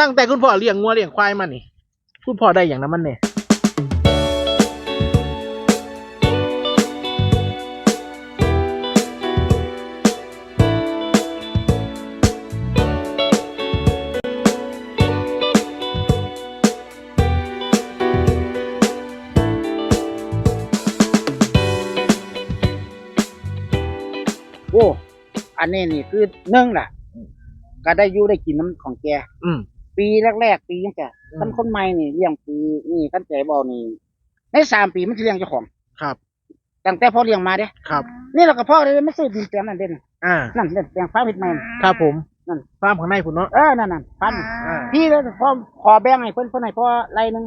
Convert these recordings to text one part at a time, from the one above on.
ตั้งแต่คุณพ่อเลี้ยงงัวเลี้ยงควายมานี่ คุณพ่อได้อย่างนั้นมันเนี่ยโอ้ อันนี้นี่คือหนึ่งล่ะ ก็ได้อยู่ได้กินน้ำของแก อืม ปีแรกๆปียังแกอืมคันคนใหม่นี่เลี้ยงปีนี่กันใจบ่นี่ในสามปีมันสิเลี้ยงเจ้าของครับ ตั้งแต่พ่อเลี้ยงมาเด้ครับ นี่เราก็พ่อเลยไม่ซื้อดินแปลงนั่นเด่นอ่า นั่นเด่นแปลงฟ้าผิดใหม่ ครับผมนั่น ฟาร์มข้างในคุณเนาะ เออนั่นนั่นพันอ่าพี่เลยพ่อขอแบ่งให้เพิ่นเพิ่นให้พ่อไรหนึง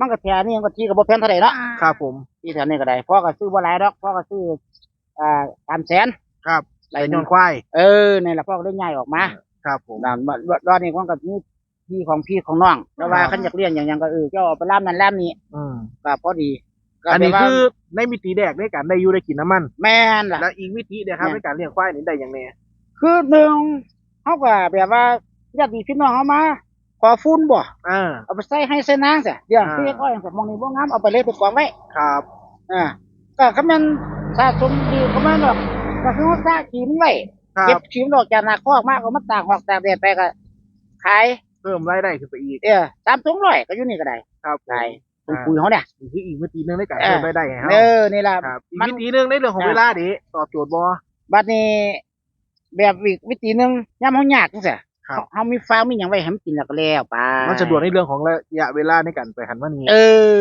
มันก็แถนี่มันก็ที่ก็บ่แพงเท่าไหร่เนาะครับผม ที่แถวนี้ก็ได้พ่อก็ซื้อบ่หลายดอกพ่อก็ซื้ออ่าสามแสนครับไรไก่หนนึองนควาย เออนี่แหละพ่อก็ได้ย้ายออกมาครับผม นั่นบ่บ่รอดนี่มันก็มี พี่ของพี่ของน้องแล้วว่าครับคันอยากเลี้ยงอย่างหยังก็เออเจ้าเอาไปล่ามนั่นล่ามนี้อืมก็พอดีก็อันนี้แบบว่าคือในมิติแรกในการได้อยู่ได้กินน้ำมัน แม่นล่ะ และอีกมิติเดียครับเนี่ยในการเลี้ยงควายนี่ได้อย่างแน่คือหนึ่งเขาก็แบบว่าญาติพี่น้องเขามาขอฟุ้นบ่ อ่า เอาไปใส่ให้ใส่นางซะเดี๋ยวอ่า พี่อ้อยแบบมองนี่บ่งามเอาไปเลยไปกองไว้ ครับอ่าก็คำนั้นสะสมดีก็มันดอกก็คือว่าซากขีมไว้ครัเก็บบขีมดอกจากนาคอกมากก็มาตากหอกตากแดดไปก็ขายเพิ่มรายได้ขึ้นไปอีก เออตามถุงร้อยก็อยู่นี่ก็ได้ครับผมขายถุงปุ๋ยเขาเนี่ย นี่คืออีกมิติหนึงในการเออเพิ่มรายได้ให้เอเราอนี่ล่ะ ครับอีกมัน มิติหนึงในเรื่องของอ่าเวลาดิตอบโจทย์บ่ บัดนี้แบบอีกวิธีหนึงยามเฮายากจังซี่ครับ เฮามีฟาร์มมีหยังไว้ให้มันกินแล้วก็แล้วไปมันสะดวกในเรื่องของระยะเวลาในการไปหันมานี่เอ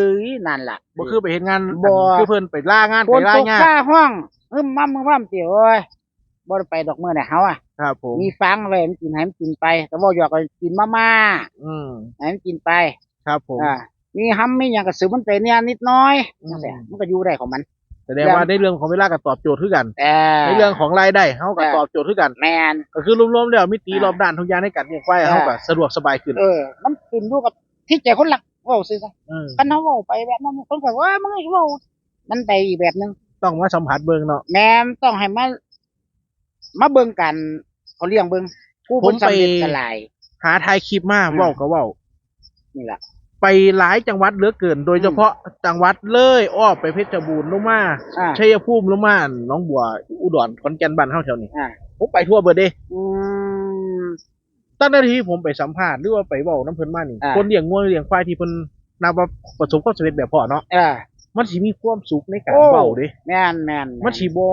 อนั่นล่ะ บ่คือไปเฮ็ดงานบ่ คือเพิ่นไปล่างานฝไปนล่าตกงานฟ้าห้องอึมมั่มมั่มเตี๋ยวโอ้ย บ่ได้ไปดอกมื้อน่ะเฮาอะครับผมมีฟังไว้ให้มันกินให้มันกินไปก็บ่อยากให้กินมาม่าอืมให้มันกินไป ครับผมอ่ามีหำมีหยังก็ซื้อมันไปเนี่ยนิดหน้อยอืมจังซี่มันก็อยู่ได้ของมันแสดงว่าในเรื่องของเวลาก็ตอบโจทย์คือกันแต่ในเรื่องของรายได้เฮาก็เออตอบโจทย์คือกันแม่นก็คือรวมๆแล้วมิติอ่ารอบด้านทุกอย่างในการเลี้ยงควายเออเฮาก็สะดวกสบายขึ้นเออมันขึ้นอยู่กับที่ใจคนหลักเว้าซื่อซะอืมคันเฮาเว้าไปแบบนั้นคนก็ว่ามึงเว้ามันไปอีกแบบหนึงต้องมาสัมผัสเบิ่งเนาะแม่นต้องให้มา มาเบิ่งกันเขาเลี้ยงเบิ่งผู้ผลสำเร็จกันหลาย หาถ่ายคลิปมาอืม เว้าก็เว้านี่ล่ะ ไปหลายจังหวัดเหลือเกิน โดยเฉพาะจังหวัดเลยอ้อไปเพชรบูรณ์ลงมาอ่า ชัยภูมิลงมาหน้องบัว อุดรขอนแก่นบ้านเฮาแถวนี้อ่า ผมไปทั่วเบิดเด้อืม ตั้งแต่ที่ผมไปสัมภาษณ์หรือว่าไปเว้าน้ำเพิ่นมานี่อ่า คนเลี้ยงงัวเลี้ยงควายที่เพิ่นนับว่าประสบความสำเร็จแบบพ่อเนาะเออ มันสิมีความสุขในการโอ้เว้าเด้แม่นแม่นมันสิบ่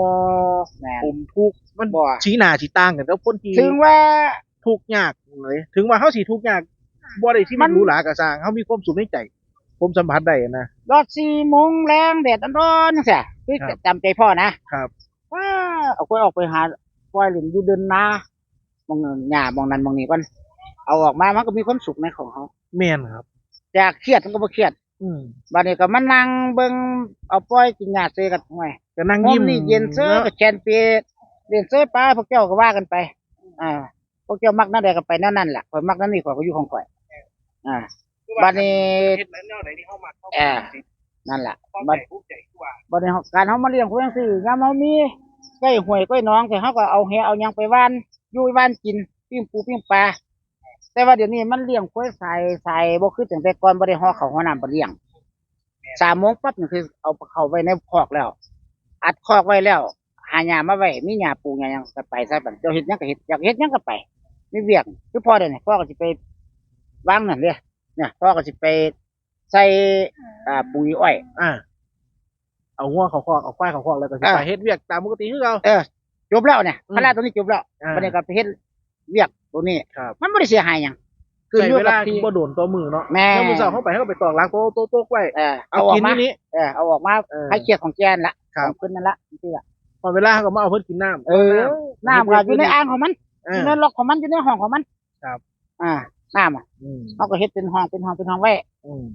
แม่นผมทุกข์มันบ่สีหน้าสิต่างกันกับคนที่ถึงว่าทุกข์ยากเลย ถึงว่าเฮาสิทุกข์ยากบ่ได้ที่มันมันหรูหราก็สร้างเฮามีความสุขในใจ ผมสัมผัสได้นะรอดสี่โมงแรงแดดร้อนๆจังซี่คือครับจำใจพ่อนะครับว้าเอาไปออกไปหาปล่อยเล่นอยู่เดินนามองหญ้ามองนั้นมองนี้ก่อนเอาออกมามันก็มีความสุขในของเขาแม่นครับจากเครียดมันก็บ่เครียด อืมบัดนี้ก็มานั่งเบิ่งเอาปล่อยกินหญ้าเซกันห่วยก็นั่งยิ้ยิ้มมนี่เย็นเซ้อกับแชนเปียเรียนเซ้อป้าพวกเจ้าก็ว่ากันไป อ่า พวกเจ้ามักนั่นใดก็ไปนั่นนั่นแหละข่อยมักนั่นนี่ข่อยก็อยู่ของข่อย อ่า บัดนี้เฮ็ดแนวไหนที่เฮามักเฮาเออนั่นแหละความบัดใจภูมิใจกว่าบัดนี้การเฮามาเลี้ยงผู้จังซี่ยามเฮามีใกล้ห้วยใกล้หนองแต่เฮาก็เอาแหเอาหยังไปว่านอยู่ว่านกินปิ้งปูปิ้งปลา แต่ว่าเดี๋ยวนี้มันเลี้ยงควายใส่ใส่บ่คือตั้งแต่ก่อนบ่ได้ห่อข้าวห่อน้ำบ่เลี้ยงสามโมงปั๊บนี่คือเอาเข้าไว้ในคอกแล้ว อัดคอกไว้แล้ว หาหญ้ามาไว้มีหญ้าปูหญ้าหยังก็ไปซะบัดเจ้าเฮ็ดหยังก็เฮ็ดอยากเฮ็ดหยังก็ไปมีเวียกคือพ่อเด้นี่พ่อก็สิไปวางนั่นเด้เนี่ยพ่อก็สิไปใส่อ่าปุ๋ยอ้อย อ่าเอางัวเขาคอกเอาควายเขาคอกแล้วก็สิอ่า ไปเฮ็ดเวียกตามปกติคือเก่าเออจบแล้วเนี่ยอืมพระราตัวนี้จบแล้วอ่า บัดนี้ก็ไปเฮ็ด เวียกตัวนี้ ครับมันบ่ได้เสียหายหยังคืออยู่เวกับลาที่บ่โดนตัวมือเนาะแม่แล้วมื้อเช้าเขาไปเขาก็ไปตอกหลังโต๊ะโต๊ะโต๊ะไว้เออเอาเอาออกิกนมานี่นี้ เออเอาออกมาเออให้เกียรติของแกนละครับของเพิ่นนั่นละจริงๆอะพอเวลาเขาก็มาเอาเพิ่นกินน้ำเออน้ำก็อยู่ในอ่างของมันเออยู่อในล็อกของมันอยู่ในห้องของมันครับ อ่าน้ำอะอืมเขาก็เฮ็ดเป็นห้องเป็นห้องเป็นห้องไว้ อืม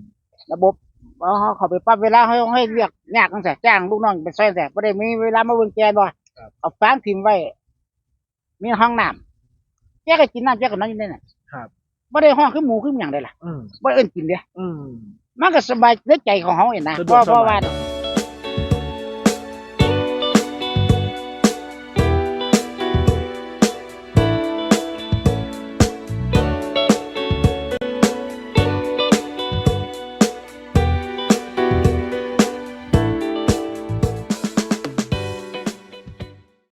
ระบบเอาเขาเข้าไปปั๊บเวลาเขาให้เรียกยากจังซี่จ้างลูกน้องไปซอยแต่บ่ได้มีเวลามาเบิ่งแกนบ่เอาฟางทิ่มไว้ มีห้องน้ำ แกก็กินน้ำแกก็นอนอยู่ในนั้นครับบ่ได้ห้องคือหมูคือหยังได้ล่ะอืมบ่เอิ้นกินเด้อืมมันก็สบายในใจของเขาเองนะสะดเพวกราะเพราะสบายว่า